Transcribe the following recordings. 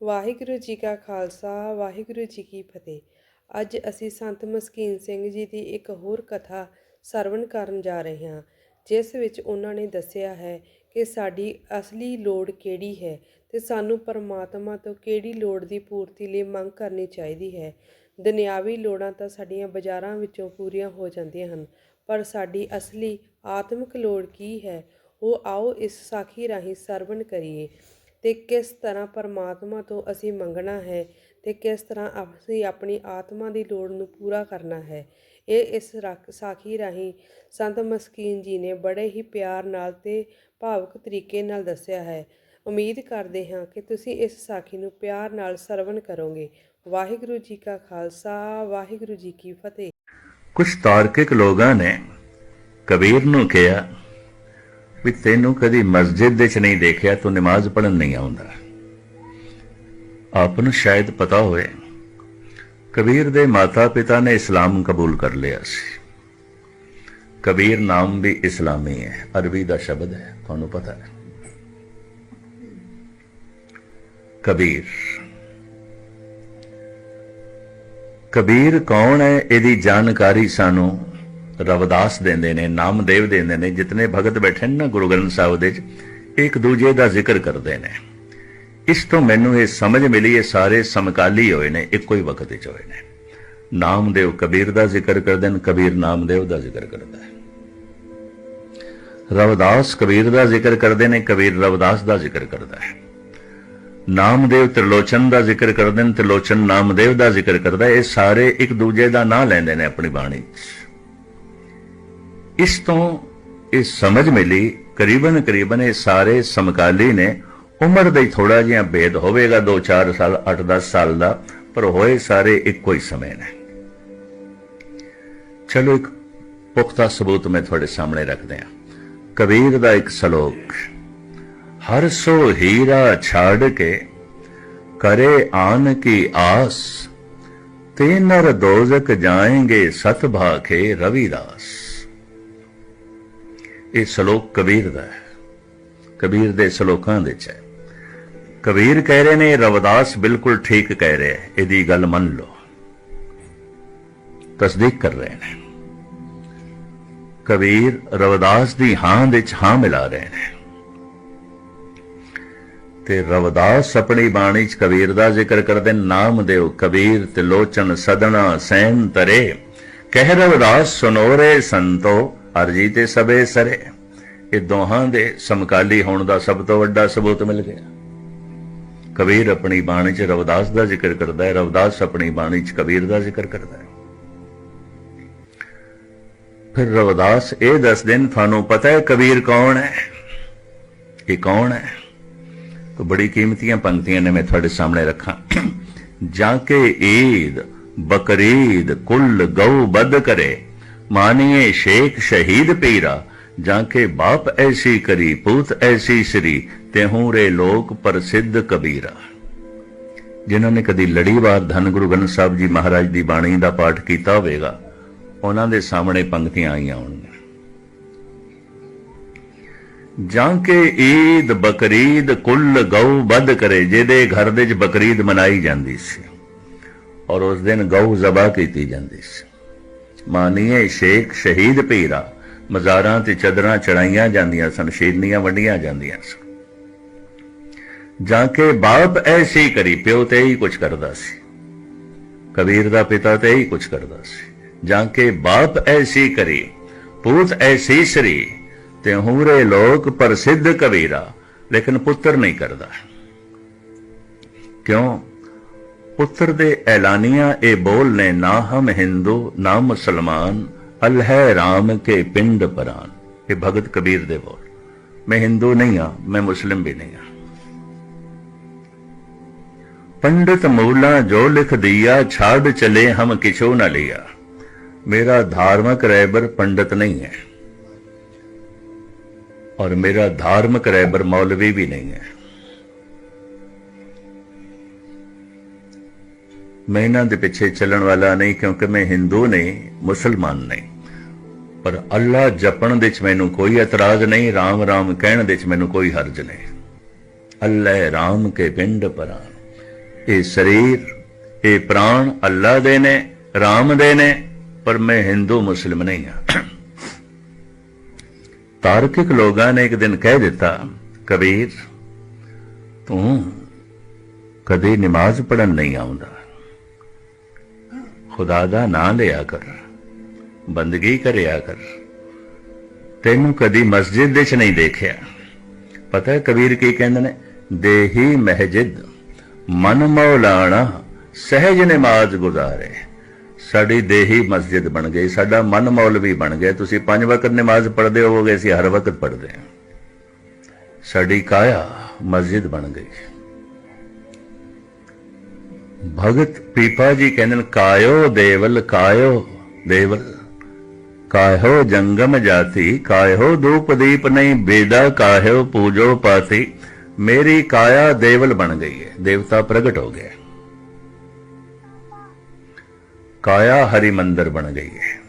ਵਾਹਿਗੁਰੂ ਜੀ ਕਾ ਖਾਲਸਾ, ਵਾਹਿਗੁਰੂ ਜੀ ਕੀ ਫਤਿਹ। ਅੱਜ ਅਸੀਂ ਸੰਤ ਮਸਕੀਨ ਸਿੰਘ ਜੀ ਦੀ ਇੱਕ ਹੋਰ ਕਥਾ ਸਰਵਣ ਕਰਨ ਜਾ ਰਹੇ ਹਾਂ, ਜਿਸ ਵਿੱਚ ਉਹਨਾਂ ਨੇ ਦੱਸਿਆ ਹੈ ਕਿ ਸਾਡੀ ਅਸਲੀ ਲੋੜ ਕਿਹੜੀ ਹੈ ਤੇ ਸਾਨੂੰ ਪਰਮਾਤਮਾ ਤੋਂ ਕਿਹੜੀ ਲੋੜ ਦੀ ਪੂਰਤੀ ਲਈ ਮੰਗ ਕਰਨੀ ਚਾਹੀਦੀ ਹੈ। ਦੁਨਿਆਵੀ ਲੋੜਾਂ ਤਾਂ ਸਾਡੀਆਂ ਬਾਜ਼ਾਰਾਂ ਵਿੱਚੋਂ ਪੂਰੀਆਂ ਹੋ ਜਾਂਦੀਆਂ ਹਨ, ਪਰ ਸਾਡੀ ਅਸਲੀ ਆਤਮਿਕ ਲੋੜ ਕੀ ਹੈ? ਉਹ ਆਓ ਇਸ ਸਾਖੀ ਰਾਹੀਂ ਸਰਵਣ ਕਰੀਏ। ਤੇ ਕਿਸ ਤਰ੍ਹਾਂ ਪਰਮਾਤਮਾ ਤੋਂ ਅਸੀਂ ਮੰਗਣਾ ਹੈ ਅਤੇ ਕਿਸ ਤਰ੍ਹਾਂ ਅਸੀਂ ਆਪਣੀ ਆਤਮਾ ਦੀ ਲੋੜ ਨੂੰ ਪੂਰਾ ਕਰਨਾ ਹੈ। ਇਹ ਇਸ ਰੱਖ- ਸਾਖੀ ਰਾਹੀਂ ਸੰਤ ਮਸਕੀਨ ਜੀ ਨੇ ਬੜੇ ਹੀ ਪਿਆਰ ਨਾਲ ਅਤੇ ਭਾਵੁਕ ਤਰੀਕੇ ਨਾਲ ਦੱਸਿਆ ਹੈ। ਉਮੀਦ ਕਰਦੇ ਹਾਂ ਕਿ ਤੁਸੀਂ ਇਸ ਸਾਖੀ ਨੂੰ ਪਿਆਰ ਨਾਲ ਸਰਵਣ ਕਰੋਗੇ। ਵਾਹਿਗੁਰੂ ਜੀ ਕਾ ਖਾਲਸਾ, ਵਾਹਿਗੁਰੂ ਜੀ ਕੀ ਫਤਿਹ। ਕੁਝ ਤਾਰਕਿਕ ਲੋਕਾਂ ਨੇ ਕਬੀਰ ਨੂੰ ਕਿਹਾ ਵੀ ਤੈਨੂੰ ਕਦੀ ਮਸਜਿਦ ਦੇ ਚ ਨਹੀਂ ਦੇਖਿਆ, ਤੂੰ ਨਮਾਜ਼ ਪੜਨ ਨਹੀਂ ਆਉਂਦਾ। ਆਪ ਨੂੰ ਸ਼ਾਇਦ ਪਤਾ ਹੋਵੇ, ਕਬੀਰ ਦੇ ਮਾਤਾ-ਪਿਤਾ ਨੇ ਇਸਲਾਮ ਕਬੂਲ ਕਰ ਲਿਆ ਸੀ। ਕਬੀਰ ਨਾਮ ਵੀ ਇਸਲਾਮੀ ਹੈ, ਅਰਬੀ ਦਾ ਸ਼ਬਦ ਹੈ, ਤੁਹਾਨੂੰ ਪਤਾ ਹੈ। ਕਬੀਰ। ਕਬੀਰ ਕੌਣ ਹੈ, ਇਹਦੀ ਜਾਣਕਾਰੀ ਸਾਨੂੰ ਰਵਦਾਸ ਦਿੰਦੇ ਨੇ, ਨਾਮਦੇਵ ਦਿੰਦੇ ਨੇ, ਜਿਤਨੇ ਭਗਤ ਬੈਠੇ ਨੇ ਨਾ ਗੁਰੂ ਗ੍ਰੰਥ ਸਾਹਿਬ ਦੇ ਚ, ਇੱਕ ਦੂਜੇ ਦਾ ਜ਼ਿਕਰ ਕਰਦੇ ਨੇ। ਇਸ ਤੋਂ ਮੈਨੂੰ ਇਹ ਸਮਝ ਮਿਲੀ, ਇਹ ਸਾਰੇ ਸਮਕਾਲੀ ਹੋਏ ਨੇ, ਇੱਕੋ ਹੀ ਵਕਤ ਵਿੱਚ ਹੋਏ ਨੇ। ਨਾਮਦੇਵ ਕਬੀਰ ਦਾ ਜ਼ਿਕਰ ਕਰਦੇ ਨੇ, ਕਬੀਰ ਨਾਮਦੇਵ ਦਾ ਜ਼ਿਕਰ ਕਰਦਾ ਹੈ। ਰਵਦਾਸ ਕਬੀਰ ਦਾ ਜ਼ਿਕਰ ਕਰਦੇ ਨੇ, ਕਬੀਰ ਰਵਦਾਸ ਦਾ ਜ਼ਿਕਰ ਕਰਦਾ ਹੈ। ਨਾਮਦੇਵ ਤ੍ਰਿਲੋਚਨ ਦਾ ਜ਼ਿਕਰ ਕਰਦੇ ਨੇ, ਤ੍ਰਿਲੋਚਨ ਨਾਮਦੇਵ ਦਾ ਜ਼ਿਕਰ ਕਰਦਾ ਇਹ ਸਾਰੇ ਇੱਕ ਦੂਜੇ ਦਾ ਨਾਂ ਲੈਂਦੇ ਨੇ ਆਪਣੀ ਬਾਣੀ 'ਚ। ਇਸ ਤੋਂ ਇਹ ਸਮਝ ਮਿਲੀ, ਕਰੀਬਨ ਕਰੀਬਨ ਇਹ ਸਾਰੇ ਸਮਕਾਲੀ ਨੇ ਉਮਰ ਦਾ ਥੋੜਾ ਜਿਹਾ ਭੇਦ ਹੋਵੇਗਾ 2-4 ਸਾਲ 8-10 ਸਾਲ ਦਾ, ਪਰ ਹੋਏ ਸਾਰੇ ਇੱਕੋ ਹੀ ਸਮੇਂ ਨੇ। ਚਲੋ ਇੱਕ ਪੁਖਤਾ ਸਬੂਤ ਮੈਂ ਤੁਹਾਡੇ ਸਾਹਮਣੇ ਰੱਖਦੇ ਹਾਂ। ਕਬੀਰ ਦਾ ਇੱਕ ਸ਼ਲੋਕ, ਹਰ ਸੋ ਹੀਰਾ ਛਾੜ ਕੇ ਕਰੇ ਆਨ ਕੀ ਆਸ, ਤੇ ਨਰ ਦੋਜ਼ਕ ਜਾਏਂਗੇ ਸਤ ਭਾਖੇ ਰਵਿਦਾਸ। ਇਹ ਸ਼ਲੋਕ ਕਬੀਰ ਦਾ ਹੈ। ਕਬੀਰ ਦੇ ਸ਼ਲੋਕਾਂ ਦੇ ਚ ਹੈ। ਕਬੀਰ ਕਹਿ ਰਹੇ ਨੇ, ਰਵਦਾਸ ਬਿਲਕੁਲ ਠੀਕ ਕਹਿ ਰਿਹਾ ਹੈ। ਇਹਦੀ ਗੱਲ ਮੰਨ ਲਓ। ਤਸਦੀਕ ਕਰ ਰਹੇ ਨੇ। ਕਬੀਰ ਰਵਦਾਸ ਦੀ ਹਾਂ ਦੇ ਚ ਹਾਂ ਮਿਲਾ ਰਹੇ ਨੇ। ਤੇ ਰਵਦਾਸ ਆਪਣੀ ਬਾਣੀ ਚ ਕਬੀਰ ਦਾ ਜ਼ਿਕਰ ਕਰਦੇ ਨਾਮ ਦੇਵ ਕਬੀਰ ਤੇ ਲੋਚਨ ਸਦਨਾ ਸੈਨ ਤਰੇ। ਕਹਿ ਰਵਦਾਸ ਸੁਨੋਰੇ ਸੰਤੋ ਅਰਜੀ ਤੇ ਸਬੇ ਸਰੇ। ਇਹ ਦੋਹਾਂ ਦੇ ਸਮਕਾਲੀ ਹੋਣ ਦਾ ਸਭ ਤੋਂ ਵੱਡਾ ਸਬੂਤ ਮਿਲ ਗਿਆ। ਕਬੀਰ ਆਪਣੀ ਬਾਣੀ 'ਚ ਰਵਦਾਸ ਦਾ ਜ਼ਿਕਰ ਕਰਦਾ ਹੈ। ਰਵਦਾਸ ਆਪਣੀ ਬਾਣੀ 'ਚ ਕਬੀਰ ਦਾ ਜ਼ਿਕਰ ਕਰਦਾ ਹੈ। ਫਿਰ ਰਵਦਾਸ ਇਹ ਦੱਸ ਦਿਨ ਤੁਹਾਨੂੰ ਪਤਾ ਹੈ ਕਬੀਰ ਕੌਣ ਹੈ? ਇਹ ਕੌਣ ਹੈ? ਤਾਂ ਬੜੀ ਕੀਮਤੀਆਂ ਪੰਕਤੀਆਂ ਨੇ ਮੈਂ ਤੁਹਾਡੇ ਸਾਹਮਣੇ ਰੱਖਾਂ। ਜਾਂ ਕੇ ਈਦ, ਬਕਰੀਦ, ਕੁੱਲ, ਗਊ ਬਦ ਕਰੇ। ਮਾਨੀਏ ਸ਼ੇਖ ਸ਼ਹੀਦ ਪੀਰਾ, ਜਾਂ ਕੇ ਬਾਪ ਐਸੀ ਕਰੀ, ਪੁੱਤ ਐਸੀ ਸ੍ਰੀ, ਤੇਹੂ ਰੇ ਲੋਕ ਪ੍ਰਸਿੱਧ ਕਬੀਰਾ। ਜਿਨ੍ਹਾਂ ਨੇ ਕਦੀ ਲੜੀ ਵਾਰ ਧੰਨ ਗੁਰੂ ਗ੍ਰੰਥ ਸਾਹਿਬ ਜੀ ਮਹਾਰਾਜ ਦੀ ਬਾਣੀ ਦਾ ਪਾਠ ਕੀਤਾ ਹੋਵੇਗਾ, ਉਹਨਾਂ ਦੇ ਸਾਹਮਣੇ ਪੰਕਤੀਆਂ ਆਈਆਂ ਹੋਣਗੀਆਂ। ਜਾਂ ਕੇ ਈਦ ਬਕਰੀਦ ਕੁੱਲ ਗਊ ਵੱਧ ਕਰੇ, ਜਿਹਦੇ ਘਰ ਦੇ ਵਿੱਚ ਬਕਰੀਦ ਮਨਾਈ ਜਾਂਦੀ ਸੀ, ਔਰ ਉਸ ਦਿਨ ਗਊ ਜ਼ਬਾ ਕੀਤੀ ਜਾਂਦੀ ਸੀ। ਮਾਨੀਏ ਸ਼ੇਖ ਸ਼ਹੀਦ ਪੀਰਾ। ਮਜ਼ਾਰਾਂ ਤੇ ਚਦਰਾਂ ਚੜਾਈਆਂ ਜਾਂਦੀਆਂ ਸਨ, ਸ਼ੀਰਨੀਆਂ ਵੰਡੀਆਂ ਜਾਂਦੀਆਂ ਸਨ। ਜਾਂ ਕਿ ਬਾਪ ਐਸੀ ਕਰੀ, ਪਿਓ ਤੇ ਹੀ ਕੁਝ ਕਰਦਾ ਸੀ। ਕਬੀਰ ਦਾ ਪਿਤਾ ਤੇ ਹੀ ਕੁਝ ਕਰਦਾ ਸੀ। ਜਾਂ ਕਿ ਬਾਪ ਐਸੀ ਕਰੀ, ਪੂਤ ਐਸੀ ਸ੍ਰੀ, ਤੇ ਹੂਰੇ ਲੋਕ ਪ੍ਰਸਿੱਧ ਕਬੀਰਾ, ਲੇਕਿਨ ਪੁੱਤਰ ਨਹੀਂ ਕਰਦਾ। ਕਿਉਂ? ਪੁੱਤਰ ਦੇ ਐਲਾਨੀਆਂ ਇਹ ਬੋਲ ਨੇ ਨਾ ਹਮ ਹਿੰਦੂ ਨਾ ਮੁਸਲਮਾਨ ਅਲਹ ਰਾਮ ਕੇ ਪਿੰਡ ਪਰਾਨ ਇਹ ਭਗਤ ਕਬੀਰ ਦੇ ਬੋਲ ਮੈਂ ਹਿੰਦੂ ਨਹੀਂ ਆ ਮੈਂ ਮੁਸਲਿਮ ਵੀ ਨਹੀਂ ਆ पंडित मूला जो लिख दिया छाड़ चले हम किछो न लिया मेरा धार्मिक रहबर पंडित नहीं है और मेरा धार्मिक रहबर मौलवी भी नहीं है ਮੈਂ ਇਹਨਾਂ ਦੇ ਪਿੱਛੇ ਚੱਲਣ ਵਾਲਾ ਨਹੀਂ ਕਿਉਂਕਿ ਮੈਂ ਹਿੰਦੂ ਨਹੀਂ ਮੁਸਲਮਾਨ ਨਹੀਂ ਪਰ ਅੱਲਾ ਜਪਣ ਦੇ ਵਿੱਚ ਮੈਨੂੰ ਕੋਈ ਇਤਰਾਜ਼ ਨਹੀਂ ਰਾਮ ਰਾਮ ਕਹਿਣ ਦੇ ਵਿੱਚ ਮੈਨੂੰ ਕੋਈ ਹਰਜ ਨਹੀਂ ਅੱਲਾ ਰਾਮ ਕੇ ਪਿੰਡ ਪਰਾਂ ਇਹ ਸਰੀਰ ਇਹ ਪ੍ਰਾਣ ਅੱਲਾ ਦੇ ਨੇ ਰਾਮ ਦੇ ਨੇ ਪਰ ਮੈਂ ਹਿੰਦੂ ਮੁਸਲਮ ਨਹੀਂ ਹਾਂ ਤਾਰਕਿਕ ਲੋਕਾਂ ਨੇ ਇੱਕ ਦਿਨ ਕਹਿ ਦਿੱਤਾ ਕਬੀਰ ਤੂੰ ਕਦੇ ਨਮਾਜ਼ ਪੜਨ ਨਹੀਂ ਆਉਂਦਾ ਖੁਦਾ ਦਾ ਨਾਂ ਲਿਆ ਕਰ, ਬੰਦਗੀ ਕਰਿਆ ਕਰ। ਤੈਨੂੰ ਕਦੀ ਮਸਜਿਦ ਵਿੱਚ ਨਹੀਂ ਦੇਖਿਆ। ਪਤਾ ਹੈ ਕਬੀਰ ਕੀ ਕਹਿੰਦੇ ਨੇ? ਦੇਹੀ ਮਹਿਜਿਦ, ਮਨ ਮੌਲਾਣਾ, ਸਹਿਜ ਨਮਾਜ਼ ਗੁਜ਼ਾਰੇ। ਸਾਡੀ ਦੇਹੀ ਮਸਜਿਦ ਬਣ ਗਈ, ਸਾਡਾ ਮਨ ਮੌਲਵੀ ਬਣ ਗਿਆ। ਤੁਸੀਂ ਪੰਜ ਵਕਤ ਨਮਾਜ਼ ਪੜ੍ਹਦੇ ਹੋਵੋਗੇ, ਅਸੀਂ ਹਰ ਵਕਤ ਪੜ੍ਹਦੇ ਹਾਂ। ਸਾਡੀ ਕਾਇਆ ਮਸਜਿਦ ਬਣ ਗਈ। ਭਗਤ ਪੀਪਾ ਜੀ ਕਹਿੰਦੇ ਕਾਇਓ ਦੇਵਲ ਕਾਇਓ ਦੇਵਲ, ਕਾਇਓ ਜੰਗਮ ਜਾਤੀ, ਕਾਇਓ ਧੂਪ ਦੀਪ ਨਹੀਂ ਬੇਦਾ ਕਾਇਓ ਪੂਜੋ ਪਾਤੀ, ਮੇਰੀ ਕਾਇਆ ਦੇਵਲ ਬਣ ਗਈ ਹੈ, ਦੇਵਤਾ ਪ੍ਰਗਟ ਹੋ ਗਿਆ ਕਾਇਆ ਹਰੀ ਮੰਦਰ ਬਣ ਗਈ ਹੈ।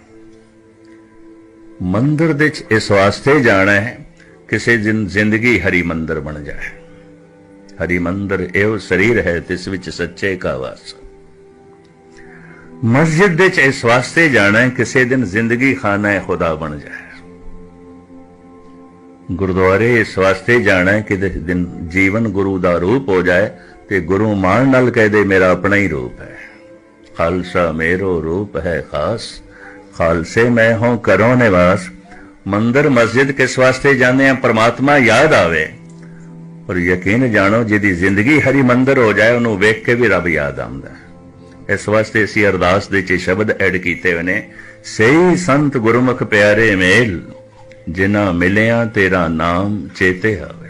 ਮੰਦਰ ਦੇ ਇਸ ਵਾਸਤੇ ਜਾਣਾ ਹੈ, ਕਿਸੇ ਦਿਨ ਜ਼ਿੰਦਗੀ ਹਰੀ ਮੰਦਰ ਬਣ ਜਾਏ। ਹਰੀ ਮੰਦਰ ਇਹੋ ਸਰੀਰ ਹੈ, ਤਿਸ ਵਿੱਚ ਸੱਚੇ ਕਾ ਵਾਸ। ਮਸਜਿਦ ਦੇ ਚ ਇਸ ਵਾਸਤੇ ਜਾਣਾ ਹੈ, ਕਿਸੇ ਦਿਨ ਜ਼ਿੰਦਗੀ ਖਾਨਾ ਹੈ, ਖੁਦਾ ਬਣ ਜਾਏ। ਗੁਰਦੁਆਰੇ ਇਸ ਵਾਸਤੇ ਜਾਣਾ ਹੈ ਕਿ ਕਿਸੇ ਦਿਨ ਜੀਵਨ ਗੁਰੂ ਦਾ ਰੂਪ ਹੋ ਜਾਏ, ਤੇ ਗੁਰੂ ਮਾਨ ਨਾਲ ਕਹਿ ਦੇ, ਮੇਰਾ ਆਪਣਾ ਹੀ ਰੂਪ ਹੈ। ਖਾਲਸਾ ਮੇਰੋ ਰੂਪ ਹੈ ਖਾਸ। ਖਾਲਸੇ ਮੈਂ ਹਾਂ ਕਰੋ ਨਿਵਾਸ। ਮੰਦਰ, ਮਸਜਿਦ ਕਿਸ ਵਾਸਤੇ ਜਾਂਦੇ ਆ ਪਰਮਾਤਮਾ ਯਾਦ ਆਵੇ। ਔਰ ਯਕੀਨ ਜਾਣੋ, ਜਿਹਦੀ ਜ਼ਿੰਦਗੀ ਹਰੀ ਮੰਦਰ ਹੋ ਜਾਏ, ਉਹਨੂੰ ਵੇਖ ਕੇ ਵੀ ਰੱਬ ਯਾਦ ਆਉਂਦਾ ਇਸ ਵਾਸਤੇ ਅਸੀਂ ਅਰਦਾਸ ਦੇ ਚ ਸ਼ਬਦ ਐਡ ਕੀਤੇ ਹੋਏ ਨੇ, ਸਹੀ ਸੰਤ ਗੁਰਮੁਖ ਪਿਆਰੇ ਮੇਲ, ਜਿਨ੍ਹਾਂ ਮਿਲਿਆ ਤੇਰਾ ਨਾਮ ਚੇਤੇ ਆਵੇ,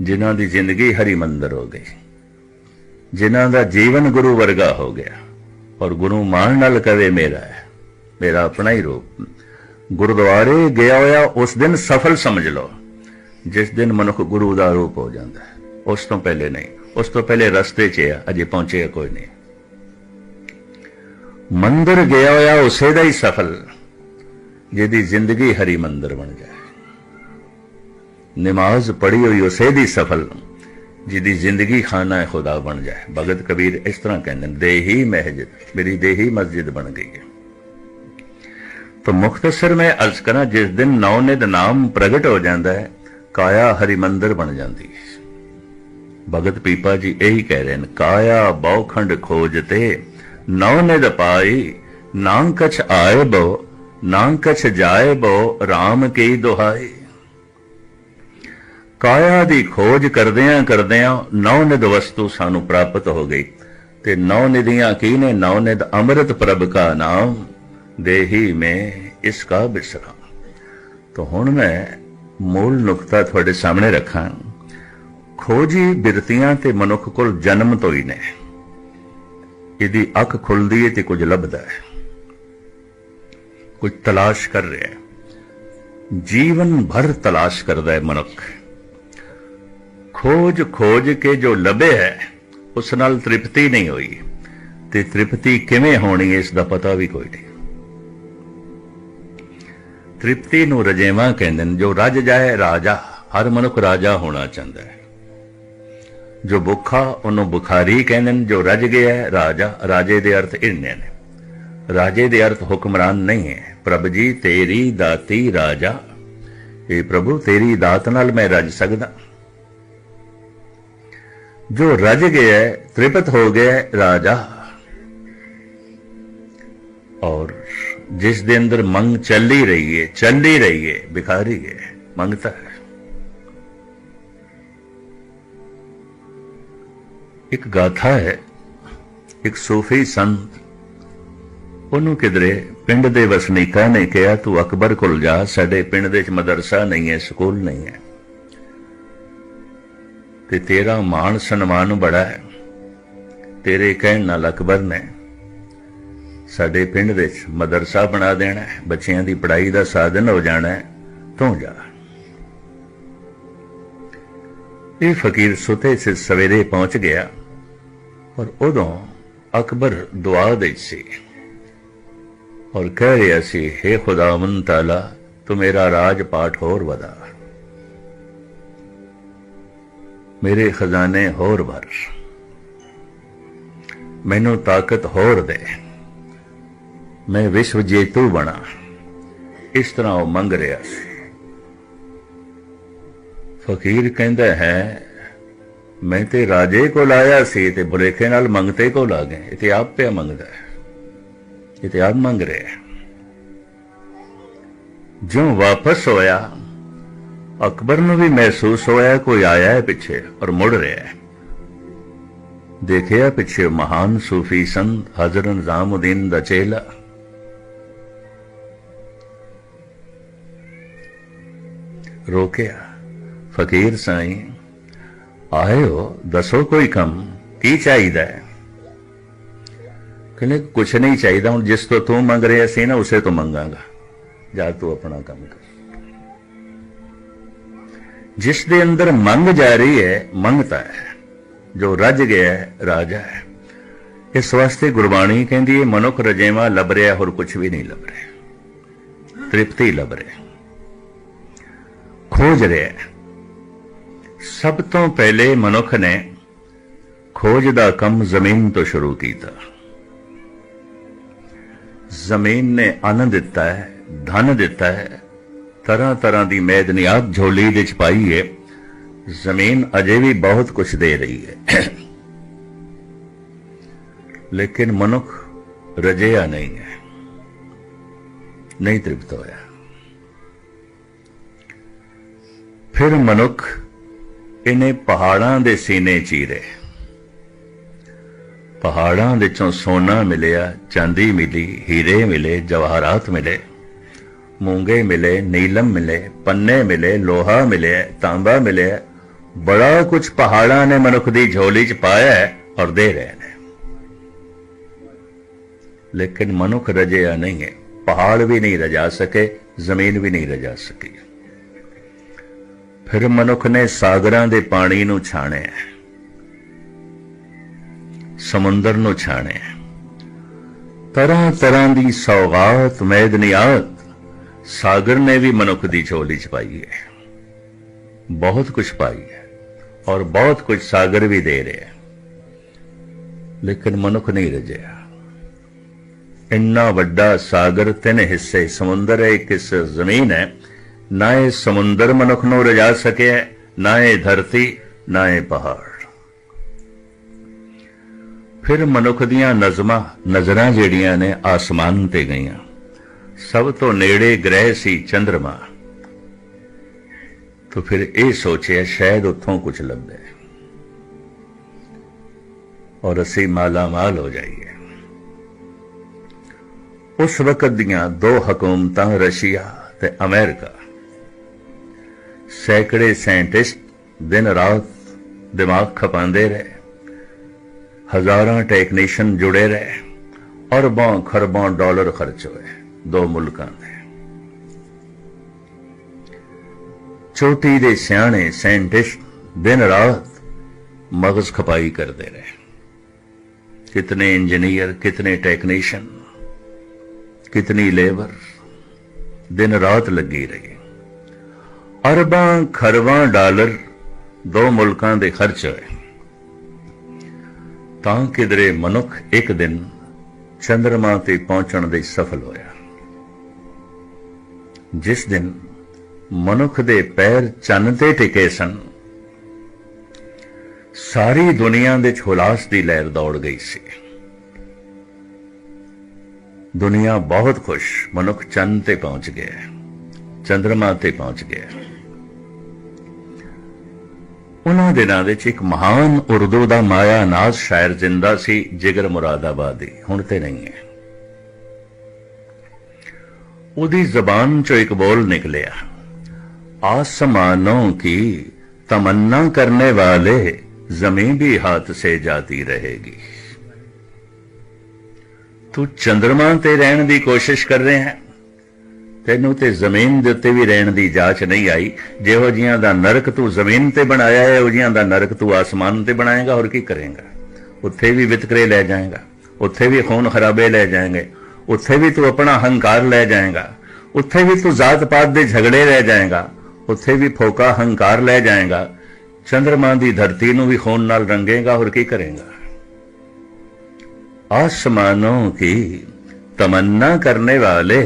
ਜਿਨ੍ਹਾਂ ਦੀ ਜ਼ਿੰਦਗੀ ਹਰੀ ਮੰਦਰ ਹੋ ਗਈ, ਜਿਨ੍ਹਾਂ ਦਾ ਜੀਵਨ ਗੁਰੂ ਵਰਗਾ ਹੋ ਗਿਆ, ਔਰ ਗੁਰੂ ਮਾਨ ਨਾਲ ਕਵੇ ਮੇਰਾ ਹੈ, ਮੇਰਾ ਆਪਣਾ ਹੀ ਰੂਪ, ਗੁਰਦੁਆਰੇ ਗਿਆ ਹੋਇਆ ਉਸ ਦਿਨ ਸਫਲ ਸਮਝ ਲਓ। ਜਿਸ ਦਿਨ ਮਨੁੱਖ ਗੁਰੂ ਦਾ ਰੂਪ ਹੋ ਜਾਂਦਾ ਹੈ। ਉਸ ਤੋਂ ਪਹਿਲੇ ਨਹੀਂ। ਉਸ ਤੋਂ ਪਹਿਲੇ ਰਸਤੇ 'ਚ ਹੈ ਅਜੇ ਪਹੁੰਚੇ ਕੋਈ ਨਹੀਂ। ਮੰਦਰ ਗਿਆ ਹੋਇਆ ਉਸੇ ਦਾ ਹੀ ਸਫਲ, ਜਿਹਦੀ ਜ਼ਿੰਦਗੀ ਹਰੀ ਮੰਦਰ ਬਣ ਜਾਏ ਨਮਾਜ਼ ਪੜ੍ਹੀ ਹੋਈ ਉਸੇ ਦੀ ਸਫਲ, ਜਿਹਦੀ ਜ਼ਿੰਦਗੀ ਖਾਨਾ ਖੁਦਾ ਬਣ ਜਾਏ ਭਗਤ ਕਬੀਰ ਇਸ ਤਰ੍ਹਾਂ ਕਹਿੰਦੇ ਨੇ, ਦੇਹੀ ਮਸਜਿਦ ਮੇਰੀ ਦੇਹੀ ਮਸਜਿਦ ਬਣ ਗਈ ਹੈ। ਤਾਂ ਮੁਖਤਸਰ ਮੈਂ ਅਰਜ਼ ਕਰਾਂ, ਜਿਸ ਦਿਨ ਨੌ ਨਿਦ ਨਾਮ ਪ੍ਰਗਟ ਹੋ ਜਾਂਦਾ ਹੈ ਕਾਇਆ ਹਰੀ ਮੰਦਰ ਬਣ ਜਾਂਦੀ। ਹੈ ਭਗਤ ਪੀਪਾ ਜੀ ਇਹੀ ਕਹਿ ਰਹੇ ਨੇ, ਕਾਇਆ ਬੌਖੰਡ ਖੋਜ ਤੇ ਨੌ ਨਿਦ ਦਪਾਈ ਨਾਂ ਕਛ ਆਏ ਬੋ ਨਾਂ ਕਛ ਜਾਏ ਬੋ RAM ਕੀ ਦੁਹਾਈ? ਕਾਇਆ ਦੀ ਖੋਜ ਕਰਦਿਆਂ ਕਰਦਿਆਂ ਨੌ ਨਿਦ ਵਸਤੂ ਸਾਨੂੰ ਪ੍ਰਾਪਤ ਹੋ ਗਈ ਤੇ ਨੌ ਨਿਧੀਆਂ ਕੀ ਨੇ? ਨੌ ਨਿਧ ਅੰਮ੍ਰਿਤ ਪ੍ਰਭ ਕਾ ਨਾਮ, ਦੇਹੀ ਮੈਂ ਇਸ ਕਾ ਬਿਸਰਾ। ਤਾਂ ਹੁਣ ਮੈਂ ਮੂਲ ਨੁਕਤਾ ਤੁਹਾਡੇ ਸਾਹਮਣੇ ਰੱਖਾਂ। ਖੋਜੀ ਬਿਰਤੀਆਂ ਤੇ ਮਨੁੱਖ ਕੋਲ ਜਨਮ ਤੋਂ ਹੀ ਨੇ। ਇਹਦੀ ਅੱਖ ਖੁੱਲਦੀ ਹੈ ਤੇ ਕੁਝ ਲੱਭਦਾ ਹੈ ਕੁਝ ਤਲਾਸ਼ ਕਰ ਰਿਹਾ ਹੈ ਜੀਵਨ ਭਰ ਤਲਾਸ਼ ਕਰਦਾ ਹੈ ਮਨੁੱਖ। ਖੋਜ ਖੋਜ ਕੇ ਜੋ ਲੱਭੇ ਹੈ, ਉਸ ਨਾਲ ਤ੍ਰਿਪਤੀ ਨਹੀਂ ਹੋਈ। ਤੇ ਤ੍ਰਿਪਤੀ ਕਿਵੇਂ ਹੋਣੀ ਹੈ ਇਸ ਦਾ ਪਤਾ ਵੀ ਕੋਈ ਨਹੀਂ। ਤ੍ਰਿਪਤੀ ਨੂੰ ਰਜੇਵਾ ਕਹਿੰਦੇ ਨੇ ਜੋ ਰੱਜ ਜਾਏ ਰਾਜਾ, ਹਰ ਮਨੁੱਖ ਰਾਜਾ ਹੋਣਾ ਚਾਹੁੰਦਾ ਹੈ। ਜੋ ਭੁੱਖਾ, ਉਹਨੂੰ ਬੁਖਾਰੀ ਕਹਿੰਦੇ ਨੇ ਜੋ ਰੱਜ ਗਿਆ ਹੈ ਰਾਜਾ, ਰਾਜੇ ਦੇ ਅਰਥ ਇੰਨੇ ਨੇ। ਰਾਜੇ ਦੇ ਅਰਥ ਹੁਕਮਰਾਨ ਨਹੀਂ ਹੈ। ਪ੍ਰਭ ਜੀ, ਤੇਰੀ ਦਾਤੀ ਰਾਜਾ। ਇਹ ਪ੍ਰਭੂ, ਤੇਰੀ ਦਾਤ ਨਾਲ ਮੈਂ ਰਜ ਸਕਦਾ। ਜੋ ਰਜ ਗਿਆ ਤ੍ਰਿਪਤ ਹੋ ਗਿਆ ਰਾਜਾ। ਔਰ जिस दे अंदर मंग चल ही रही है चल ही रही है भिखारी है मंगता है ਇੱਕ ਗਾਥਾ ਹੈ ਇੱਕ ਸੂਫੀ ਸੰਤ ਉਹਨੂੰ ਕਿਧਰੇ ਪਿੰਡ ਦੇ ਵਸਨੀਕਾਂ ਨੇ ਕਿਹਾ ਤੂੰ ਅਕਬਰ ਕੋਲ ਜਾ ਸਾਡੇ ਪਿੰਡ ਦੇ ਵਿੱਚ ਮਦਰਸਾ ਨਹੀਂ ਹੈ ਸਕੂਲ ਨਹੀਂ ਹੈ ਤੇ ਤੇਰਾ ਮਾਣ ਸਨਮਾਨ ਬੜਾ ਹੈ ਤੇਰੇ ਕਹਿਣ ਨਾਲ ਅਕਬਰ ਨੇ ਸਾਡੇ ਪਿੰਡ ਵਿੱਚ ਮਦਰਸਾ ਬਣਾ ਦੇਣਾ ਹੈ, ਬੱਚਿਆਂ ਦੀ ਪੜ੍ਹਾਈ ਦਾ ਸਾਧਨ ਹੋ ਜਾਣਾ ਹੈ, ਤੂੰ ਜਾ। ਇਹ ਫਕੀਰ ਸੁਤੇ ਸੇ ਸਵੇਰੇ ਪਹੁੰਚ ਗਿਆ ਔਰ ਉਦੋਂ ਅਕਬਰ ਦੁਆ ਦੇ ਸੀ ਔਰ ਕਹਿ ਰਿਹਾ ਸੀ हे ਖੁਦਾਵੰਦ ਤਾਲਾ ਤੂੰ ਮੇਰਾ ਰਾਜ ਪਾਠ ਹੋਰ ਵਧਾ। ਮੇਰੇ ਖਜ਼ਾਨੇ ਹੋਰ ਭਰ। ਮੈਨੂੰ ਤਾਕਤ ਹੋਰ ਦੇ। ਮੈਂ ਵਿਸ਼ਵ ਜੇਤੂ ਬਣਾ। ਇਸ ਤਰ੍ਹਾਂ ਉਹ ਮੰਗ ਰਿਹਾ ਸੀ। ਫਕੀਰ ਕਹਿੰਦਾ ਹੈ, ਮੈਂ ਤੇ ਰਾਜੇ ਕੋਲ ਆਇਆ ਸੀ ਤੇ ਭੁਲੇਖੇ ਨਾਲ ਮੰਗਤੇ ਕੋਲ ਆ ਗਏ। ਇਹ ਤੇ ਆਪ ਪਿਆ ਮੰਗਦਾ ਹੈ। ਇਹ ਤੇ ਆਪ ਮੰਗ ਰਿਹਾ ਹੈ। ਜੋ ਵਾਪਸ ਹੋਇਆ, ਅਕਬਰ ਨੂੰ ਵੀ ਮਹਿਸੂਸ ਹੋਇਆ ਕੋਈ ਆਇਆ ਹੈ ਪਿੱਛੇ ਔਰ ਮੁੜ ਰਿਹਾ ਹੈ। ਦੇਖਿਆ ਪਿੱਛੇ ਮਹਾਨ ਸੂਫੀ ਸੰਤ ਹਜ਼ਰਤ ਨਿਜ਼ਾਮੁਦੀਨ ਦਾ ਚੇਲਾ। ਰੋਕਿਆ। ਫਕੀਰ ਸਾਈਂ, ਆਇਓ ਦੱਸੋ ਕੋਈ ਕੰਮ, ਕੀ ਚਾਹੀਦਾ ਹੈ? ਕਹਿੰਦੇ, ਕੁਛ ਨਹੀਂ ਚਾਹੀਦਾ, ਹੁਣ ਜਿਸ ਤੋਂ ਤੂੰ ਮੰਗ ਰਿਹਾ ਸੀ ਨਾ, ਉਸੇ ਤੋਂ ਮੰਗਾਂਗਾ। ਜਾ ਤੂੰ ਆਪਣਾ ਕੰਮ ਕਰ। ਜਿਸ ਦੇ ਅੰਦਰ ਮੰਗ ਜਾ ਰਹੀ ਹੈ, ਮੰਗਤਾ ਹੈ। ਜੋ ਰੱਜ ਗਿਆ ਹੈ, ਰਾਜਾ ਹੈ। ਇਸ ਵਾਸਤੇ ਗੁਰਬਾਣੀ ਕਹਿੰਦੀ ਹੈ, ਮਨੁੱਖ ਰਜੇਵਾ ਲੱਭ ਰਿਹਾ, ਹੋਰ ਕੁਝ ਵੀ ਨਹੀਂ ਲੱਭ ਰਿਹਾ। ਤ੍ਰਿਪਤੀ ਲੱਭ ਰਿਹਾ। ਖੋਜ ਰਿਹਾ ਹੈ। ਸਭ ਤੋਂ ਪਹਿਲੇ ਮਨੁੱਖ ਨੇ ਖੋਜ ਦਾ ਕੰਮ ਜ਼ਮੀਨ ਤੋਂ ਸ਼ੁਰੂ ਕੀਤਾ। ਜ਼ਮੀਨ ਨੇ ਅੰਨ ਦਿੱਤਾ ਹੈ, ਧਨ ਦਿੱਤਾ ਹੈ, ਤਰ੍ਹਾਂ ਤਰ੍ਹਾਂ ਦੀ ਮੈਦਨੀਆਤ ਝੋਲੀ ਵਿੱਚ ਚ ਪਾਈ ਹੈ। ਜ਼ਮੀਨ ਅਜੇ ਵੀ ਬਹੁਤ ਕੁਝ ਦੇ ਰਹੀ ਹੈ। ਲੇਕਿਨ ਮਨੁੱਖ ਰਜਿਆ ਨਹੀਂ ਹੈ। ਨਹੀਂ ਤ੍ਰਿਪਤ ਹੋਇਆ। ਫਿਰ ਮਨੁੱਖ ਇਹਨੇ ਪਹਾੜਾਂ ਦੇ ਸੀਨੇ ਚੀਰੇ। ਪਹਾੜਾਂ ਵਿੱਚੋਂ ਸੋਨਾ ਮਿਲਿਆ, ਚਾਂਦੀ ਮਿਲੀ, ਹੀਰੇ ਮਿਲੇ, ਜਵਾਹਰਾਤ ਮਿਲੇ, ਮੂੰਗੇ ਮਿਲੇ, ਨੀਲਮ ਮਿਲੇ, ਪੰਨੇ ਮਿਲੇ, ਲੋਹਾ ਮਿਲਿਆ, ਤਾਂਬਾ ਮਿਲਿਆ। ਬੜਾ ਕੁਝ ਪਹਾੜਾਂ ਨੇ ਮਨੁੱਖ ਦੀ ਝੋਲੀ 'ਚ ਪਾਇਆ ਔਰ ਦੇ ਰਹੇ ਨੇ। ਲੇਕਿਨ ਮਨੁੱਖ ਰਜਿਆ ਨਹੀਂ ਹੈ। ਪਹਾੜ ਵੀ ਨਹੀਂ ਰਜਾ ਸਕੇ, ਜ਼ਮੀਨ ਵੀ ਨਹੀਂ ਰਜਾ ਸਕੀ। ਫਿਰ ਮਨੁੱਖ ਨੇ ਸਾਗਰਾਂ ਦੇ ਪਾਣੀ ਨੂੰ ਛਾਣਿਆ। ਸਮੁੰਦਰ ਨੂੰ ਛਾਣਿਆ। ਤਰ੍ਹਾਂ ਤਰ੍ਹਾਂ ਦੀ ਸੌਗਾਤ, ਮੈਦਨੀਆਤ ਸਾਗਰ ਨੇ ਵੀ ਮਨੁੱਖ ਦੀ ਝੋਲੀ ਚ ਪਾਈ ਹੈ। ਬਹੁਤ ਕੁਝ ਪਾਈ ਹੈ ਔਰ ਬਹੁਤ ਕੁਝ ਸਾਗਰ ਵੀ ਦੇ ਰਿਹਾ ਲੇਕਿਨ ਮਨੁੱਖ ਨਹੀਂ ਰਜਿਆ। ਇੰਨਾ ਵੱਡਾ ਸਾਗਰ ਤਿੰਨ ਹਿੱਸੇ, ਸਮੁੰਦਰ ਹੈ, ਇੱਕ ਹਿੱਸਾ ਜ਼ਮੀਨ ਹੈ ਨਾ ਇਹ ਸਮੁੰਦਰ ਮਨੁੱਖ ਨੂੰ ਰਜਾ ਸਕਿਆ ਨਾ ਇਹ ਧਰਤੀ, ਨਾ ਇਹ ਪਹਾੜ। ਫਿਰ ਮਨੁੱਖ ਦੀਆਂ ਨਜ਼ਮਾਂ, ਨਜ਼ਰਾਂ ਜਿਹੜੀਆਂ ਨੇ ਆਸਮਾਨ ਤੇ ਗਈਆਂ। ਸਭ ਤੋਂ ਨੇੜੇ ਗ੍ਰਹਿ ਸੀ ਚੰ드ਰਮਾ ਤਾਂ ਫਿਰ ਇਹ ਸੋਚਿਆ, ਸ਼ਾਇਦ ਉੱਥੋਂ ਕੁਝ ਲੱਭੇ। ਔਰ ਅਸੀਂ ਮਾਲਾ ਮਾਲ ਹੋ ਜਾਈਏ। ਉਸ ਵਕਤ ਦੀਆਂ ਦੋ ਹਕੂਮਤਾਂ, ਰਸ਼ੀਆ ਤੇ ਅਮਰੀਕਾ ਸੈਂਕੜੇ ਸਾਇੰਟਿਸਟ ਦਿਨ ਰਾਤ ਦਿਮਾਗ ਖਪਾਉਂਦੇ ਰਹੇ। ਹਜ਼ਾਰਾਂ ਟੈਕਨੀਸ਼ੀਅਨ ਜੁੜੇ ਰਹੇ ਅਰਬਾਂ ਖਰਬਾਂ ਡਾਲਰ ਖਰਚ ਹੋਏ ਦੋ ਮੁਲਕਾਂ ਦੇ। ਛੋਟੀ ਦੇ ਸਿਆਣੇ ਸਾਇੰਟਿਸਟ ਦਿਨ ਰਾਤ ਮਗਜ਼ ਖਪਾਈ ਕਰਦੇ ਰਹੇ। ਕਿਤਨੇ ਇੰਜੀਨੀਅਰ ਕਿਤਨੇ ਟੈਕਨੀਸ਼ੀਅਨ ਕਿਤਨੀ ਲੇਬਰ ਦਿਨ ਰਾਤ ਲੱਗੀ ਰਹੀ। ਅਰਬਾਂ, ਖਰਬਾਂ ਡਾਲਰ ਦੋ ਮੁਲਕਾਂ ਦੇ ਖਰਚ ਹੋਏ। ਤਾਂ ਕਿਦਰੇ ਮਨੁੱਖ ਇੱਕ ਦਿਨ ਚੰ드ਰਮਾ ਤੇ ਪਹੁੰਚਣ ਦੇ ਸਫਲ ਹੋਇਆ। ਜਿਸ ਦਿਨ ਮਨੁੱਖ ਦੇ ਪੈਰ ਚੰਨ ਤੇ ਟਿਕੇ ਸਨ, ਸਾਰੀ ਦੁਨੀਆ ਦੇ ਹੁਲਾਸ ਦੀ ਲਹਿਰ ਦੌੜ ਗਈ ਸੀ। ਦੁਨੀਆ ਬਹੁਤ ਖੁਸ਼ ਮਨੁੱਖ ਚੰਨ ਤੇ ਪਹੁੰਚ ਗਿਆ ਚੰ드ਰਮਾ ਤੇ ਪਹੁੰਚ ਗਿਆ। ਉਹਨਾਂ ਦਿਨਾਂ ਵਿੱਚ ਇੱਕ ਮਹਾਨ ਉਰਦੂ ਦਾ ਮਾਇਆ ਨਾਜ਼ ਸ਼ਾਇਰ ਜ਼ਿੰਦਾ ਸੀ, ਜਿਗਰ ਮੁਰਾਦਾਬਾਦੀ। ਹੁਣ ਤੇ ਨਹੀਂ ਹੈ। ਉਹਦੀ ਜ਼ਬਾਨ ਚੋਂ ਇੱਕ ਬੋਲ ਨਿਕਲਿਆ। ਆਸਮਾਨੋਂ ਕੀ ਤਮੰਨਾ ਕਰਨੇ ਵਾਲੇ ਜ਼ਮੀਨ ਵੀ ਹੱਥ ਸੇ ਜਾਤੀ ਰਹੇਗੀ। ਤੂੰ ਚੰਦਰਮਾ ਤੇ ਰਹਿਣ ਦੀ ਕੋਸ਼ਿਸ਼ ਕਰ ਰਿਹਾ ਹੈ। ਤੈਨੂੰ ਤੇ ਜ਼ਮੀਨ ਦੇ ਉੱਤੇ ਵੀ ਰਹਿਣ ਦੀ ਜਾਚ ਨਹੀਂ ਆਈ। ਜਿਹੋ ਜੀਆਂ ਦਾ ਨਰਕ ਤੂੰ ਜ਼ਮੀਨ ਤੇ ਬਣਾਇਆ ਹੈ, ਉਹ ਜੀਆਂ ਦਾ ਨਰਕ ਤੂੰ ਆਸਮਾਨ ਤੇ ਬਣਾਏਗਾ, ਹੋਰ ਕੀ ਕਰੇਗਾ? ਉੱਥੇ ਵੀ ਵਿਤਕਰੇ ਲੈ ਜਾਏਗਾ, ਉੱਥੇ ਵੀ ਖੂਨ ਖਰਾਬੇ ਲੈ ਜਾਏਗੇ, ਉੱਥੇ ਵੀ ਤੂੰ ਆਪਣਾ ਹੰਕਾਰ ਲੈ ਜਾਏਗਾ, ਉੱਥੇ ਵੀ ਤੂੰ ਜ਼ਾਤ ਪਾਤ ਦੇ ਝਗੜੇ ਲੈ ਜਾਏਗਾ, ਉੱਥੇ ਵੀ ਫੋਕਾ ਹੰਕਾਰ ਲੈ ਜਾਏਗਾ, ਚੰਦਰਮਾ ਦੀ ਧਰਤੀ ਨੂੰ ਵੀ ਖੂਨ ਨਾਲ ਰੰਗੇਗਾ, ਹੋਰ ਕੀ ਕਰੇਗਾ? आसमानों की तमन्ना करने वाले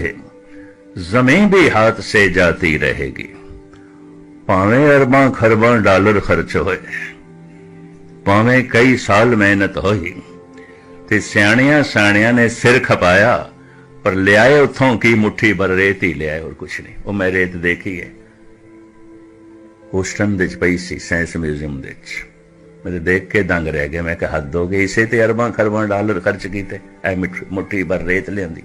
जमीन भी हाथ से जाती रहेगी ਭਾਵੇਂ ਅਰਬਾਂ ਖਰਬਾਂ ਡਾਲਰ ਖਰਚ ਹੋਏ ਭਾਵੇਂ ਕਈ ਸਾਲ ਮਿਹਨਤ ਹੋਈ ਤੇ ਸਿਆਣਿਆਂ ਸਿਆਣਿਆਂ ਨੇ ਸਿਰ ਖਪਾਇਆ ਪਰ ਲਿਆਏ ਉਥੋਂ ਕੀ ਮੁੱਠੀ ਭਰ ਰੇਤ ਹੀ ਲਿਆਏ ਹੋਰ ਕੁਛ ਨਹੀਂ ਉਹ ਮੈਂ ਰੇਤ ਦੇਖੀ ਹੈ ਹੋਸਟਨ ਦੇ ਚ ਪਈ ਸੀ ਸਾਇੰਸ ਮਿਊਜ਼ੀਅਮ ਦੇ ਚ ਮੇਰੇ ਦੇਖ ਕੇ ਦੰਗ ਰਹਿ ਗਿਆ ਮੈਂ ਕਿਹਾ ਹੱਦ ਹੋ ਗਈ ਇਸੇ ਤੇ ਅਰਬਾਂ ਖਰਬਾਂ ਡਾਲਰ ਖਰਚ ਕੀਤੇ ਐ ਮਿੱਠ- ਮੁੱਠੀ ਭਰ ਰੇਤ ਲਿਆਂਦੀ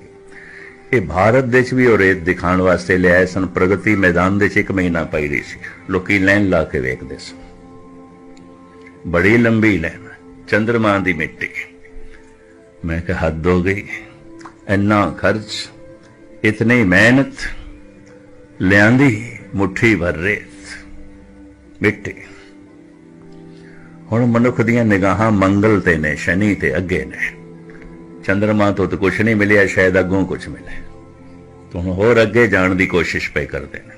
ਇਹ ਭਾਰਤ ਦੇ ਵੀ ਉਹ ਰੇਤ ਦਿਖਾਉਣ ਵਾਸਤੇ ਲਿਆਏ ਸਨ। ਪ੍ਰਗਤੀ ਮੈਦਾਨ ਦੇ ਚ ਇੱਕ ਮਹੀਨਾ ਪਈ ਰਹੀ ਸੀ। ਲੋਕੀ ਲਾਈਨ ਲਾ ਕੇ ਵੇਖਦੇ ਸਨ। ਬੜੀ ਲੰਬੀ ਲਾਈਨ ਚੰਦਰਮਾ ਦੀ ਮਿੱਟੀ। ਮੈਂ ਕਿਹਾ, ਹੱਦ ਹੋ ਗਈ। ਇੰਨਾ ਖਰਚ, ਇਤਨੀ ਮਿਹਨਤ, ਲਿਆਂਦੀ ਮੁੱਠੀ ਭਰ ਰੇਤ, ਮਿੱਟੀ। ਹੁਣ ਮਨੁੱਖ ਦੀਆਂ ਨਿਗਾਹਾਂ ਮੰਗਲ ਤੇ ਨੇ, ਸ਼ਨੀ ਤੇ ਅੱਗੇ ਨੇ। ਚੰਦਰਮਾ ਤੋਂ ਤਾਂ ਕੁਝ ਨਹੀਂ ਮਿਲਿਆ, ਸ਼ਾਇਦ ਅੱਗੋਂ ਕੁਝ ਮਿਲੇ ਤੋਂ ਹੋਰ ਅੱਗੇ ਜਾਣ ਦੀ ਕੋਸ਼ਿਸ਼ ਪਈ ਕਰਦੇ ਨੇ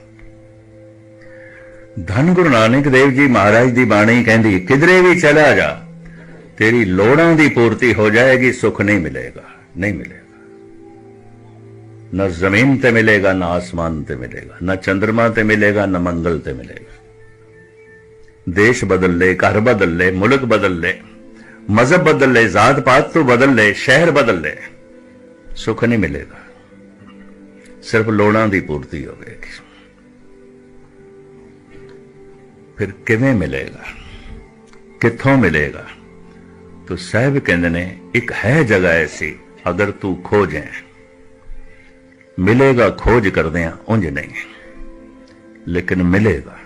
ਧੰਨ ਗੁਰੂ ਨਾਨਕ ਦੇਵ ਜੀ ਮਹਾਰਾਜ ਦੀ ਬਾਣੀ ਕਹਿੰਦੀ, ਕਿਧਰੇ ਵੀ ਚਲਾ ਜਾ, ਤੇਰੀ ਲੋੜਾਂ ਦੀ ਪੂਰਤੀ ਹੋ ਜਾਏਗੀ, ਸੁੱਖ ਨਹੀਂ ਮਿਲੇਗਾ ਨਹੀਂ ਮਿਲੇਗਾ। ਨਾ ਜ਼ਮੀਨ ਤੇ ਮਿਲੇਗਾ, ਨਾ ਆਸਮਾਨ ਤੇ ਮਿਲੇਗਾ, ਨਾ ਚੰਦਰਮਾ ਤੇ ਮਿਲੇਗਾ, ਨਾ ਮੰਗਲ ਤੇ ਮਿਲੇਗਾ। ਦੇਸ਼ ਬਦਲ ਲੈ, ਘਰ ਬਦਲ ਲੈ, ਮੁਲਕ ਬਦਲ ਲੈ। ਮਜ਼ਹਬ ਬਦਲ ਲੈ ਜ਼ਾਤ ਪਾਤ ਤੋਂ ਬਦਲ ਲੈ ਸ਼ਹਿਰ ਬਦਲ ਲੈ ਸੁੱਖ ਨਹੀਂ ਮਿਲੇਗਾ। ਸਿਰਫ ਲੋੜਾਂ ਦੀ ਪੂਰਤੀ ਹੋਵੇਗੀ। ਫਿਰ ਕਿਵੇਂ ਮਿਲੇਗਾ? ਕਿੱਥੋਂ ਮਿਲੇਗਾ? ਤੋ ਸਾਹਿਬ ਕਹਿੰਦੇ ਨੇ, ਇੱਕ ਹੈ ਜਗ੍ਹਾ ਐਸੀ, ਅਗਰ ਤੂੰ ਖੋਜੇ ਮਿਲੇਗਾ ਖੋਜ ਕਰਦੇ ਆ ਉਂਝ ਨਹੀਂ। ਲੇਕਿਨ ਮਿਲੇਗਾ।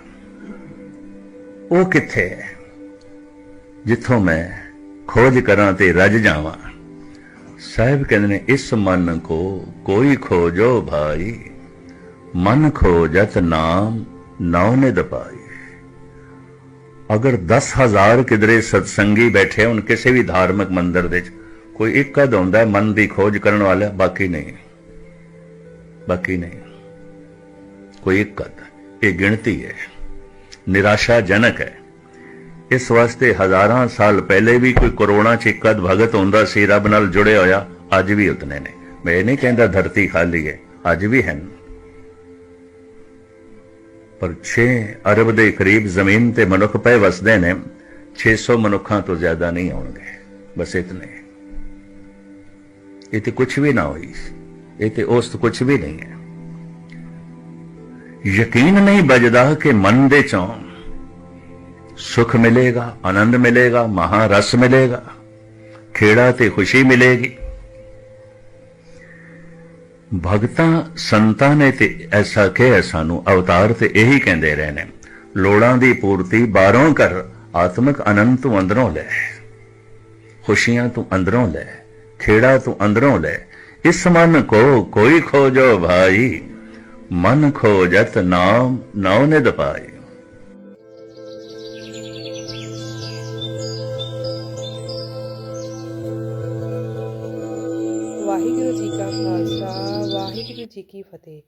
ਉਹ ਕਿੱਥੇ ਹੈ? ਜਿੱਥੋਂ ਮੈਂ ਖੋਜ ਕਰਾਂ ਤੇ ਰੱਜ ਜਾਵਾਂ। ਸਾਹਿਬ ਕਹਿੰਦੇ ਨੇ, ਇਸ ਮਨ ਕੋ ਕੋਈ ਖੋਜੋ ਭਾਈ, ਮਨ ਖੋਜਤ ਨਾਮ ਨਾਉ ਨੇ ਦਪਾਈ ਅਗਰ 10000 ਕਿਦਰੇ ਸਤਸੰਗੀ ਬੈਠੇ ਹੁਣ, ਕਿਸੇ ਵੀ ਧਾਰਮਿਕ ਮੰਦਿਰ ਦੇ ਵਿੱਚ, ਕੋਈ ਇੱਕ ਅਦ ਹੁੰਦਾ ਹੈ ਮਨ ਦੀ ਖੋਜ ਕਰਨ ਵਾਲਾ, ਬਾਕੀ ਨਹੀਂ। ਬਾਕੀ ਨਹੀਂ। ਕੋਈ ਇੱਕ ਅਦ ਇਹ ਗਿਣਤੀ ਹੈ। ਨਿਰਾਸ਼ਾਜਨਕ ਹੈ। ਇਸ ਵਾਸਤੇ ਹਜ਼ਾਰਾਂ ਸਾਲ ਪਹਿਲੇ ਵੀ ਕੋਈ ਕਰੋਨਾ ਚ ਇੱਕ ਅਦ ਭਗਤ ਹੁੰਦਾ ਸੀ, ਰੱਬ ਨਾਲ ਜੁੜਿਆ ਹੋਇਆ, ਅੱਜ ਵੀ ਉਤਨੇ ਨੇ। ਮੈਂ ਇਹ ਨਹੀਂ ਕਹਿੰਦਾ ਧਰਤੀ ਖਾਲੀ ਹੈ, ਅੱਜ ਵੀ ਹਨ। ਪਰ 6 ਅਰਬ ਦੇ ਕਰੀਬ ਜ਼ਮੀਨ ਤੇ ਮਨੁੱਖ ਪਏ ਵਸਦੇ ਨੇ 600 ਮਨੁੱਖਾਂ ਤੋਂ ਜ਼ਿਆਦਾ ਨਹੀਂ ਆਉਣਗੇ, ਬਸ ਇਤਨੇ। ਇਹ ਤੇ ਕੁਝ ਵੀ ਨਾ ਹੋਈ, ਇਹ ਤੇ ਉਸ ਤੋਂ ਕੁਝ ਵੀ ਨਹੀਂ ਹੈ। ਯਕੀਨ ਨਹੀਂ ਬਜਦਾ ਕਿ ਮਨ ਦੇ ਚੋਂ ਸੁਖ ਮਿਲੇਗਾ, ਆਨੰਦ ਮਿਲੇਗਾ ਮਹਾਰਸ ਮਿਲੇਗਾ, ਖੇੜਾ ਤੇ ਖੁਸ਼ੀ ਮਿਲੇਗੀ। ਭਗਤਾਂ, ਸੰਤਾਂ ਨੇ ਤੇ ਐਸਾ ਕਿਹਾ, ਸਾਨੂੰ ਅਵਤਾਰ ਤੇ ਇਹੀ ਕਹਿੰਦੇ ਰਹੇ ਨੇ, ਲੋੜਾਂ ਦੀ ਪੂਰਤੀ ਬਾਹਰੋਂ ਕਰ, ਆਤਮਿਕ ਆਨੰਦ ਤੂੰ ਅੰਦਰੋਂ ਲੈ। ਖੁਸ਼ੀਆਂ ਤੂੰ ਅੰਦਰੋਂ ਲੈ, ਖੇੜਾ ਤੂੰ ਅੰਦਰੋਂ ਲੈ, ਇਸ ਮਨ ਕੋ ਕੋਈ ਖੋਜੋ ਭਾਈ, ਮਨ ਖੋਜਤ ਨਾਮ, ਨਾਉ ਨੇ ਦਪਾਈ ਵਾਹਿਗੁਰੂ ਜੀ ਕਾ ਖਾਲਸਾ, ਵਾਹਿਗੁਰੂ ਜੀ ਕੀ ਫਤਿਹ।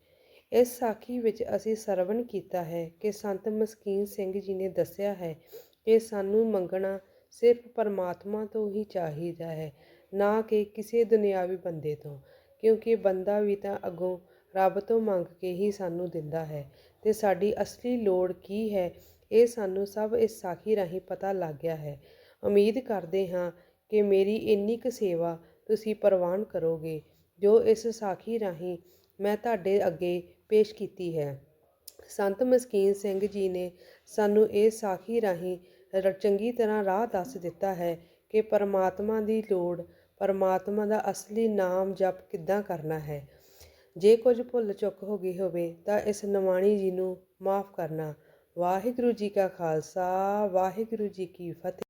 ਇਸ ਸਾਖੀ ਵਿੱਚ ਅਸੀਂ ਸਰਵਣ ਕੀਤਾ ਹੈ ਕਿ ਸੰਤ ਮਸਕੀਨ ਸਿੰਘ ਜੀ ਨੇ ਦੱਸਿਆ ਹੈ ਕਿ ਸਾਨੂੰ ਮੰਗਣਾ ਸਿਰਫ ਪਰਮਾਤਮਾ ਤੋਂ ਹੀ ਚਾਹੀਦਾ ਹੈ, ਨਾ ਕਿ ਕਿਸੇ ਦੁਨਿਆਵੀ ਬੰਦੇ ਤੋਂ, ਕਿਉਂਕਿ ਬੰਦਾ ਵੀ ਤਾਂ ਅੱਗੋਂ ਰੱਬ ਤੋਂ ਮੰਗ ਕੇ ਹੀ ਸਾਨੂੰ ਦਿੰਦਾ ਹੈ। ਤੇ ਸਾਡੀ ਅਸਲੀ ਲੋੜ ਕੀ ਹੈ, ਇਹ ਸਾਨੂੰ ਸਭ ਇਸ ਸਾਖੀ ਰਾਹੀਂ ਪਤਾ ਲੱਗ ਗਿਆ ਹੈ। ਉਮੀਦ ਕਰਦੇ ਹਾਂ ਕਿ ਮੇਰੀ ਇੰਨੀ ਕੁ ਸੇਵਾ ਤੁਸੀਂ ਪ੍ਰਵਾਨ ਕਰੋਗੇ, ਜੋ ਇਸ ਸਾਖੀ ਰਾਹੀਂ ਮੈਂ ਤੁਹਾਡੇ ਅੱਗੇ ਪੇਸ਼ ਕੀਤੀ ਹੈ। ਸੰਤ ਮਸਕੀਨ ਸਿੰਘ ਜੀ ਨੇ ਸਾਨੂੰ ਇਹ ਸਾਖੀ ਰਾਹੀਂ ਰ- ਚੰਗੀ ਤਰ੍ਹਾਂ ਰਾਹ ਦੱਸ ਦਿੱਤਾ ਹੈ ਕਿ ਪਰਮਾਤਮਾ ਦੀ ਲੋੜ, ਪਰਮਾਤਮਾ ਦਾ ਅਸਲੀ ਨਾਮ ਜਪ ਕਿੱਦਾਂ ਕਰਨਾ ਹੈ। ਜੇ ਕੁਝ ਭੁੱਲ ਚੁੱਕ ਹੋ ਗਈ ਹੋਵੇ ਤਾਂ ਇਸ ਨਵਾਣੀ ਜੀ ਨੂੰ ਮਾਫ ਕਰਨਾ। ਵਾਹਿਗੁਰੂ ਜੀ ਕਾ ਖਾਲਸਾ, ਵਾਹਿਗੁਰੂ ਜੀ ਕੀ ਫਤਿਹ।